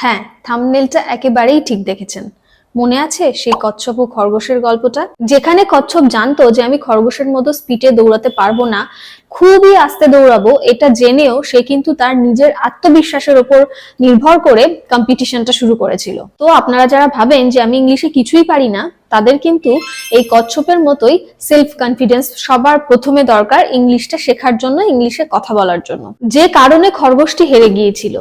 হ্যাঁ থামনেলটা একেবারেই ঠিক দেখেছেন। মনে আছে সেই কচ্ছপ ও খরগোশের গল্পটা? যেখানে কচ্ছপ জানতো যে আমি খরগোশের মতো স্পিডে দৌড়াতে পারব না, খুবই আস্তে দৌড়াবো, এটা জেনেও সে কিন্তু তার নিজের আত্মবিশ্বাসের উপর নির্ভর করে কম্পিটিশনটা শুরু করেছিল। তো আপনারা যারা ভাবেন যে আমি ইংলিশে কিছুই পারি না, তাদের কিন্তু এই কচ্ছপের মতোই সেলফ কনফিডেন্স সবার প্রথমে দরকার ইংলিশটা শেখার জন্য, ইংলিশে কথা বলার জন্য। যে কারণে খরগোশটি হেরে গিয়েছিল।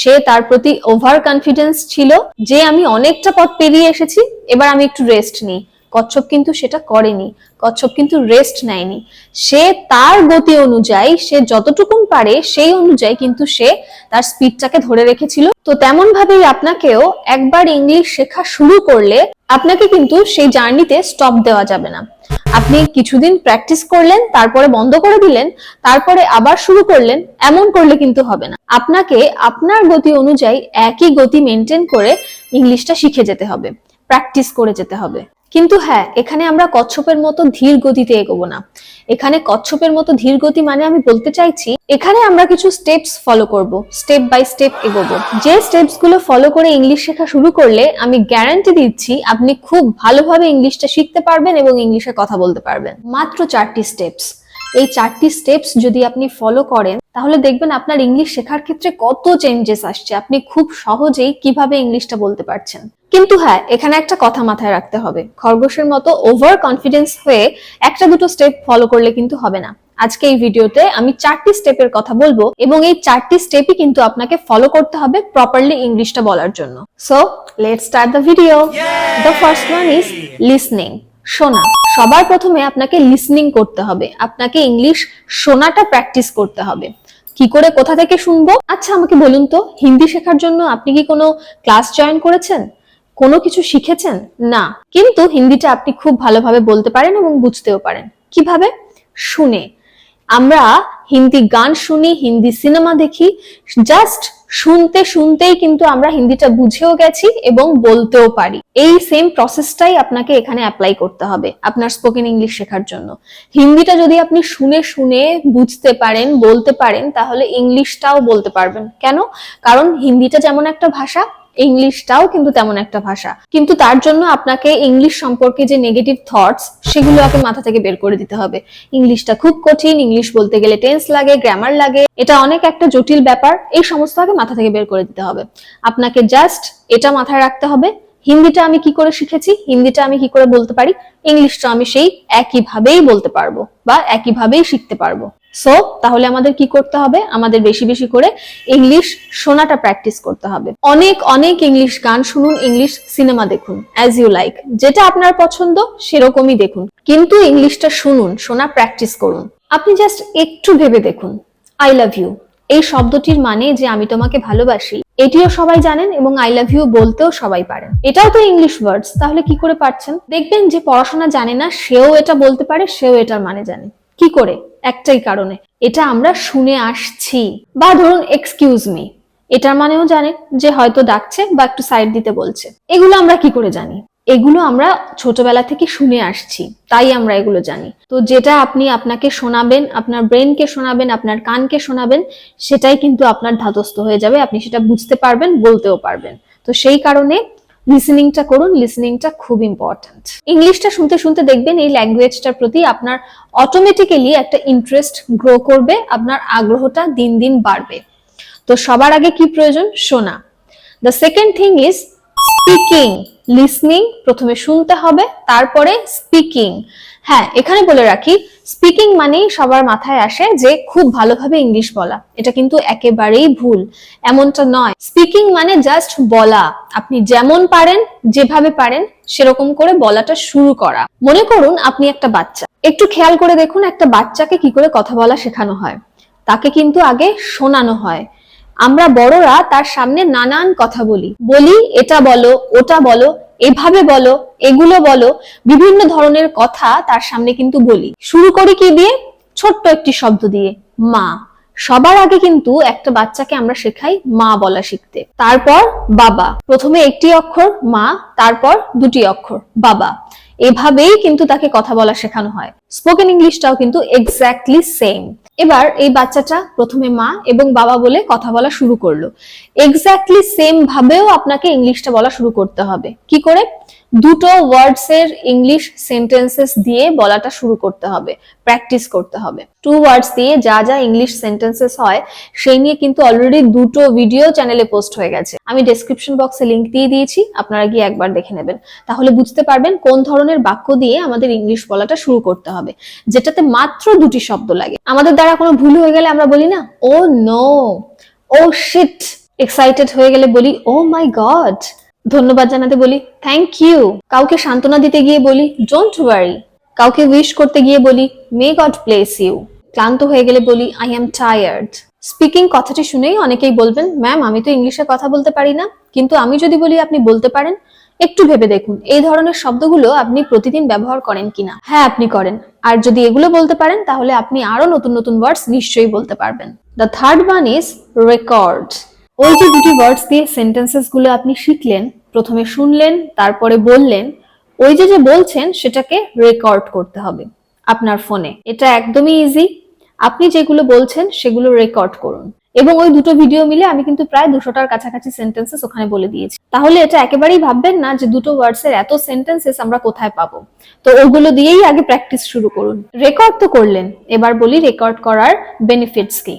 সে তার প্রতি ওভার কনফিডেন্স ছিল যে আমি অনেকটা পথ পেরিয়ে এসেছি, এবার আমি একটু রেস্ট নিই। কচ্ছপ কিন্তু সেটা করেনি, কচ্ছপ কিন্তু রেস্ট নেয়নি। সে তার গতি অনুযায়ী, সে যতটুকুন পারে সেই অনুযায়ী কিন্তু সে তার স্পিডটাকে ধরে রেখেছিল। তো তেমন ভাবেই আপনাকেও একবার ইংলিশ শেখা শুরু করলে আপনাকে কিন্তু সেই জার্নিতে স্টপ দেওয়া যাবে না। আপনি কিছুদিন প্র্যাকটিস করলেন, তারপরে বন্ধ করে দিলেন, তারপরে আবার শুরু করলেন, এমন করলে কিন্তু হবে না। আপনাকে আপনার গতি অনুযায়ী একই গতি মেনটেন করে ইংলিশটা শিখে যেতে হবে প্র্যাকটিস করে যেতে হবে। কিন্তু হ্যাঁ এখানে আমরা কচ্ছপের মতো ধীর গতিতে এগোবো না। এখানে কচ্ছপের মতো ধীর গতি মানে আমি বলতে চাইছি, এখানে আমরা কিছু স্টেপস ফলো করব স্টেপ বাই স্টেপ এগোবো। যে স্টেপসগুলো ফলো করে ইংলিশ শেখা শুরু করলে আমি গ্যারান্টি দিচ্ছি আপনি খুব ভালোভাবে ইংলিশটা শিখতে পারবেন এবং ইংলিশে কথা বলতে পারবেন। মাত্র চারটি স্টেপস এই চারটি স্টেপস যদি আপনি ফলো করেন তাহলে দেখবেন আপনার ইংলিশ শেখার ক্ষেত্রে কত চেঞ্জেস আসছে। আপনি খুব সহজেই কীভাবে ইংলিশটা বলতে পারছেন। কিন্তু হ্যাঁ এখানে একটা কথা মাথায় রাখতে হবে। খরগোশের মতো ওভার কনফিডেন্স হয়ে একটা দুটো স্টেপ ফলো করলে কিন্তু হবে না। আজকে এই ভিডিওতে আমি চারটি স্টেপের কথা বলব এবং এই চারটি স্টেপই কিন্তু আপনাকে ফলো করতে হবে প্রপারলি ইংলিশটা বলার জন্য। So let start the video the first one is listening শোনা, সবার প্রথমে আপনাকে লিসনিং করতে হবে। আপনাকে ইংলিশ শোনাটা প্র্যাকটিস করতে হবে। কি করে, কোথা থেকে শুনব? আচ্ছা আমাকে বলুন তো, হিন্দি শেখার জন্য আপনি কি কোনো ক্লাস জয়েন করেছেন? কোনো কিছু শিখেছেন? না। কিন্তু হিন্দিটা আপনি খুব ভালোভাবে বলতে পারেন এবং বুঝতেও পারেন। কীভাবে? শুনে। আমরা হিন্দি গান শুনি, হিন্দি সিনেমা দেখি জাস্ট শুনতে শুনতেই কিন্তু আমরা হিন্দিটা বুঝেও গেছি এবং বলতেও পারি। এই সেম প্রসেসটাই আপনাকে এখানে অ্যাপ্লাই করতে হবে, আপনার স্পোকেন ইংলিশ শেখার জন্য। হিন্দিটা যদি আপনি শুনে শুনে বুঝতে পারেন, বলতে পারেন, তাহলে ইংলিশটাও বলতে পারবেন। কেন? কারণ হিন্দিটা যেমন একটা ভাষা ইংলিশটাও কিন্তু তেমন একটা ভাষা। কিন্তু তার জন্য আপনাকে ইংলিশ সম্পর্কে যে নেগেটিভ থটস সেগুলো আপনি মাথা থেকে বের করে দিতে হবে। ইংলিশটা খুব কঠিন, ইংলিশ বলতে গেলে টেন্স লাগে গ্রামার লাগে। এটা অনেক একটা জটিল ব্যাপার, এই সমস্ত আগে মাথা থেকে বের করে দিতে হবে। আপনাকে জাস্ট এটা মাথায় রাখতে হবে হিন্দিটা আমি কি করে শিখেছি? হিন্দিটা আমি কি করে বলতে পারি? ইংলিশটা আমি সেই একইভাবেই বলতে পারব বা একইভাবেই শিখতে পারব। সো তাহলে আমাদের কি করতে হবে? আমাদের বেশি বেশি করে ইংলিশ শোনাটা প্র্যাকটিস করতে হবে। অনেক অনেক ইংলিশ গান শুনুন, ইংলিশ সিনেমা দেখুন অ্যাজ ইউ লাইক যেটা আপনার পছন্দ, সেরকমই দেখুন। কিন্তু ইংলিশটা শুনুন, শোনা প্র্যাকটিস করুন। আপনি জাস্ট একটু ভেবে দেখুন। আই লাভ ইউ এই শব্দটির মানে যে আমি তোমাকে ভালোবাসি এটিও সবাই জানেন এবং আই লাভ ইউ বলতেও সবাই পারেন। এটাও তো ইংলিশ ওয়ার্ডস তাহলে কি করে পারছেন? দেখবেন যে পড়াশোনা জানে না, সেও এটা বলতে পারে, সেও এটার মানে জানে। কি করে? একটাই কারণে। এটা আমরা শুনে আসছি। বা ধরুন এক্সকিউজ মি এটার মানেও জানেন যে হয়তো ডাকছে বা একটু সাইড দিতে বলছে। এগুলো আমরা কি করে জানি? এগুলো আমরা ছোটবেলা থেকে শুনে আসছি, তাই আমরা এগুলো জানি। তো যেটা আপনি আপনাকে শোনাবেন, আপনার ব্রেনকে শোনাবেন, আপনার কানকে শোনাবেন, সেটাই কিন্তু আপনার ধাতস্থ হয়ে যাবে, আপনি সেটা বুঝতে পারবেন, বলতেও পারবেন। তো সেই কারণে লিসনিংটা করুন লিসনিংটা খুব ইম্পর্ট্যান্ট ইংলিশটা শুনতে শুনতে দেখবেন এই ল্যাঙ্গুয়েজটার প্রতি আপনার অটোমেটিক্যালি একটা ইন্টারেস্ট গ্রো করবে, আপনার আগ্রহটা দিন দিন বাড়বে। তো সবার আগে কি প্রয়োজন? শোনা। The second thing is speaking listening প্রথমে শুনতে হবে, তারপরে স্পিকিং হ্যাঁ এখানে বলে রাখি স্পিকিং মানেই সবার মাথায় আসে যে খুব ভালোভাবে ইংলিশ বলা। এটা কিন্তু একেবারেই ভুল, এমনটা নয়। স্পিকিং মানে জাস্ট বলা। আপনি যেমন পারেন, যেভাবে পারেন, সেরকম করে বলাটা শুরু করা। মনে করুন আপনি একটা বাচ্চা। একটু খেয়াল করে দেখুন একটা বাচ্চাকে কি করে কথা বলা শেখানো হয়। তাকে কিন্তু আগে শোনানো হয়। আমরা বড়রা তার সামনে নানান কথা বলি। বলি, এটা বলো, ওটা বলো, এভাবে বলো, এগুলো বলো। বিভিন্ন ধরনের কথা তার সামনে কিন্তু বলি। শুরু করি কি দিয়ে? ছোট্ট একটি শব্দ দিয়ে, মা। সবার আগে কিন্তু একটা বাচ্চাকে আমরা শেখাই মা বলা শিখতে। তারপর, বাবা। প্রথমে একটি অক্ষর, মা। তারপর দুটি অক্ষর, বাবা। এভাবেই কিন্তু তাকে কথা বলা শেখানো হয়। স্পোকেন ইংলিশটাও কিন্তু এক্স্যাক্টলি সেম এবার এই বাচ্চাটা প্রথমে মা এবং বাবা বলে কথা বলা শুরু করল। এক্স্যাক্টলি সেম ভাবেও আপনাকে ইংলিশটা বলা শুরু করতে হবে। কি করে? দুটো ওয়ার্ডস এর ইংলিশ সেন্টেন্সেস দিয়ে বলাটা শুরু করতে হবে প্র্যাকটিস করতে হবে। টু ওয়ার্ডস দিয়ে যা যা ইংলিশ সেন্টেন্সেস হয়, সেই নিয়ে কিন্তু অলরেডি দুটো ভিডিও চ্যানেলে পোস্ট হয়ে গেছে। আমি ডেসক্রিপশন বক্সে লিংক দিয়ে দিয়েছি, আপনারা গিয়ে একবার দেখে নেবেন। তাহলে বুঝতে পারবেন কোন ধরনের বাক্য দিয়ে আমাদের ইংলিশ বলাটা শুরু করতে হবে, যেটাতে মাত্র দুটি শব্দ লাগে। আমাদের দ্বারা কোনো ভুল হয়ে গেলে আমরা বলি না oh no oh shit excited হয়ে গেলে বলি ও মাই গড ধন্যবাদ জানাতে বলি থ্যাংক ইউ কাউকে সান্ত্বনা দিতে গিয়ে বলি ডোন্ট ওয়ারি কাউকে উইশ করতে গিয়ে বলি মে গড প্লেস ইউ ক্লান্ত হয়ে গেলে বলি আই এম টায়ার্ড স্পিকিং কথাটি শুনেই অনেকেই বলবেন ম্যাম আমি তো ইংলিশে কথা বলতে পারি না। কিন্তু আমি যদি বলি, আপনি বলতে পারেন, একটু ভেবে দেখুন, এই ধরনের শব্দগুলো আপনি প্রতিদিন ব্যবহার করেন কিনা? হ্যাঁ আপনি করেন। আর যদি এগুলো বলতে পারেন, তাহলে আপনি আরও নতুন নতুন ওয়ার্ডস নিশ্চয়ই বলতে পারবেন। The third one is record ওই যে দুটি ওয়ার্ডস দিয়ে সেন্টেন্সেসগুলো আপনি শিখলেন, প্রথমে শুনলেন, তারপরে বললেন, ওই যে যে বলছেন সেটাকে রেকর্ড করতে হবে আপনার ফোনে এটা একদমই ইজি আপনি যেগুলো বলছেন সেগুলো রেকর্ড করুন। এবং ওই দুটো ভিডিও মিলে আমি কিন্তু প্রায় দুশোটার কাছাকাছি সেন্টেন্সেস ওখানে বলে দিয়েছি। তাহলে এটা একেবারেই ভাববেন না যে দুটো ওয়ার্ডস এর এত সেন্টেন্সেস আমরা কোথায় পাবো। তো ওগুলো দিয়েই আগে প্র্যাকটিস শুরু করুন। রেকর্ড তো করলেন। এবার বলি রেকর্ড করার বেনিফিটস কি?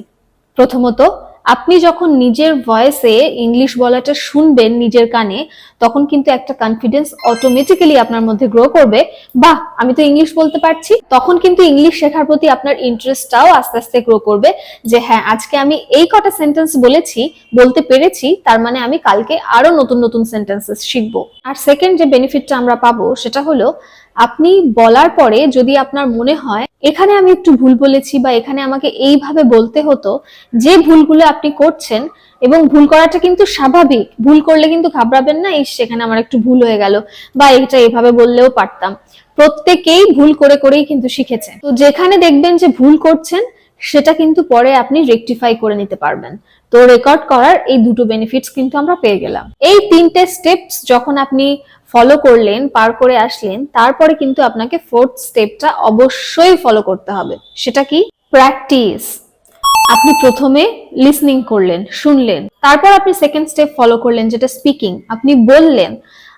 প্রথমত আপনি যখন নিজের ভয়েসে ইংলিশ বলাটা শুনবেন নিজের কানে, তখন কিন্তু একটা কনফিডেন্স অটোমেটিক্যালি আপনার মধ্যে গ্রো করবে। বাহ, আমি তো ইংলিশ বলতে পারছি। তখন কিন্তু ইংলিশ শেখার প্রতি আপনার ইন্টারেস্টটাও আস্তে আস্তে গ্রো করবে যে হ্যাঁ আজকে আমি এই কটা সেন্টেন্স বলেছি, বলতে পেরেছি, তার মানে আমি কালকে আরও নতুন নতুন সেন্টেন্সেস শিখব। আর সেকেন্ড যে বেনিফিটটা আমরা পাবো, সেটা হলো আপনি বলার পরে যদি আপনার মনে হয়, এখানে আমি একটু ভুল বলেছি বা এখানে আমাকে এইভাবে বলতে হতো, যে ভুলগুলো আপনি করছেন এবং ভুল করাটা কিন্তু স্বাভাবিক, ভুল করলে কিন্তু ঘাবড়াবেন না, ইস সেখানে আমার একটু ভুল হয়ে গেল বা এটা এভাবে বললেও পারতাম। প্রত্যেকেই ভুল করে করেই কিন্তু শিখেছে। তো যেখানে দেখবেন যে ভুল করছেন সেটা কিন্তু পরে আপনি রেকটিফাই করে নিতে পারবেন। তো রেকর্ড করার এই দুটো বেনিফিটস কিন্তু আমরা পেয়ে গেলাম। এই তিনটে স্টেপস যখন আপনি ফলো করলেন, পার করে আসলেন, তারপরে কিন্তু আপনাকে ফোর্থ স্টেপটা অবশ্যই ফলো করতে হবে। সেটা কি? প্র্যাকটিস আপনি প্রথমে লিসনিং করলেন, শুনলেন, তারপর আপনি সেকেন্ড স্টেপ ফলো করলেন, যেটা স্পিকিং আপনি বললেন,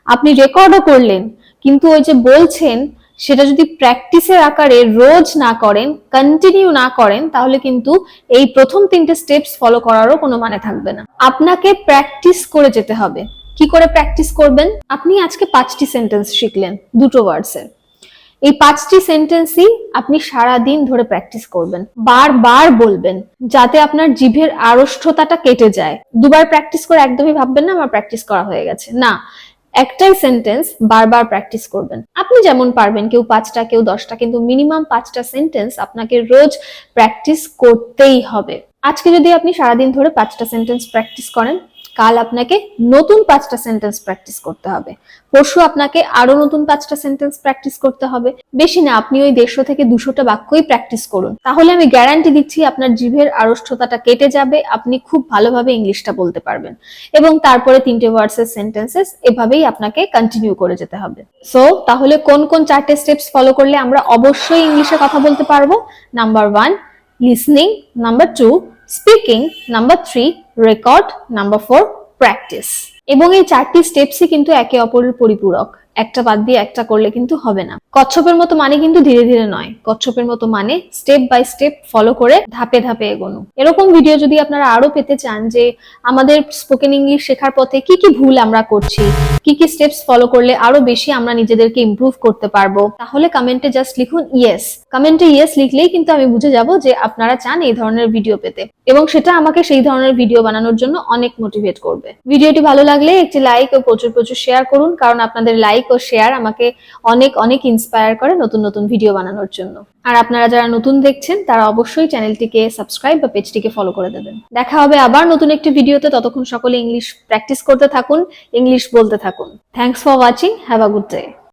আপনি রেকর্ডও করলেন, কিন্তু ওই যে বলছেন সেটা যদি প্র্যাকটিসের আকারে রোজ না করেন কন্টিনিউ না করেন, তাহলে কিন্তু এই প্রথম তিনটে স্টেপস ফলো করারও কোনো মানে থাকবে না। আপনাকে প্র্যাকটিস করে যেতে হবে। কি করে প্র্যাকটিস করবেন? আপনি আজকে পাঁচটি সেন্টেন্স শিখলেন, দুটো ওয়ার্ডসের এই পাঁচটি সেন্টেন্সই আপনি সারা দিন ধরে প্র্যাকটিস করবেন। বারবার বলবেন, যাতে আপনার জিভের আড়ষ্ঠতাটা কেটে যায়। দুবার প্র্যাকটিস করে একদমই ভাববেন না, আমার প্র্যাকটিস করা হয়ে গেছে। না একটাই সেন্টেন্স বারবার প্র্যাকটিস করবেন। আপনি যেমন পারবেন, কেউ পাঁচটা, কেউ দশটা, কিন্তু মিনিমাম পাঁচটা সেন্টেন্স আপনাকে রোজ প্র্যাকটিস করতেই হবে। আজকে যদি আপনি সারাদিন ধরে পাঁচটা সেন্টেন্স প্র্যাকটিস করেন কাল আপনাকে নতুন পাঁচটা সেন্টেন্স প্র্যাকটিস করতে হবে। পরশু আপনাকে আরও নতুন পাঁচটা সেন্টেন্স প্র্যাকটিস করতে হবে। বেশি না, আপনি ওই দেড়শো থেকে দুশোটা বাক্যই প্র্যাকটিস করুন। তাহলে আমি গ্যারান্টি দিচ্ছি আপনার জিভের আড়ষ্ঠতাটা কেটে যাবে, আপনি খুব ভালোভাবে ইংলিশটা বলতে পারবেন। এবং তারপরে তিনটে ওয়ার্ডসের সেন্টেন্সেস এভাবেই আপনাকে কন্টিনিউ করে যেতে হবে। সো তাহলে কোন কোন চারটে স্টেপস ফলো করলে আমরা অবশ্যই ইংলিশে কথা বলতে পারব? Number one listening number two speaking number three record number four practice এবং এই চারটি স্টেপসই কিন্তু একে অপরের পরিপূরক। একটা বাদ দিয়ে একটা করলে কিন্তু হবে না। কচ্ছপের মতো মানে কিন্তু ধীরে ধীরে নয়। কচ্ছপের মতো মানে স্টেপ বাই স্টেপ ফলো করে ধাপে ধাপে এগোনো। এরকম ভিডিও যদি আপনারা আরও পেতে চান যে আমাদের স্পোকেন ইংলিশ শেখার পথে কি কি ভুল আমরা করছি, কি কি স্টেপস ফলো করলে আরও বেশি আমরা নিজেদেরকে ইমপ্রুভ করতে পারব, তাহলে কমেন্টে জাস্ট লিখুন ইয়েস কমেন্টে ইয়েস লিখলেই কিন্তু আমি বুঝে যাব যে আপনারা চান এই ধরনের ভিডিও পেতে। এবং সেটা আমাকে সেই ধরনের ভিডিও বানানোর জন্য অনেক মোটিভেট করবে। ভিডিওটি ভালো লাগলে একটি লাইক ও প্রচুর প্রচুর শেয়ার করুন, কারণ আপনাদের লাইক ও শেয়ার আমাকে অনেক অনেক ইন্সপায়ার করে নতুন নতুন ভিডিও বানানোর জন্য। আর আপনারা যারা নতুন দেখছেন, তারা অবশ্যই চ্যানেলটিকে সাবস্ক্রাইব বা পেজটিকে ফলো করে দেবেন। দেখা হবে আবার নতুন একটি ভিডিওতে ততক্ষণ সকলে ইংলিশ প্র্যাকটিস করতে থাকুন ইংলিশ বলতে থাকুন। Thanks for watching have a good day